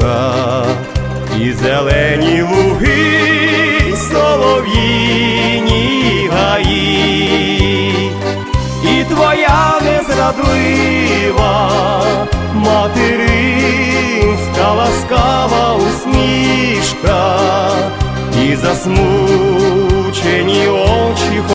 доріжка, і зелені луги, солов'їні гаї, і твоя незрадлива материнська ласкава усмішка, і засмучені.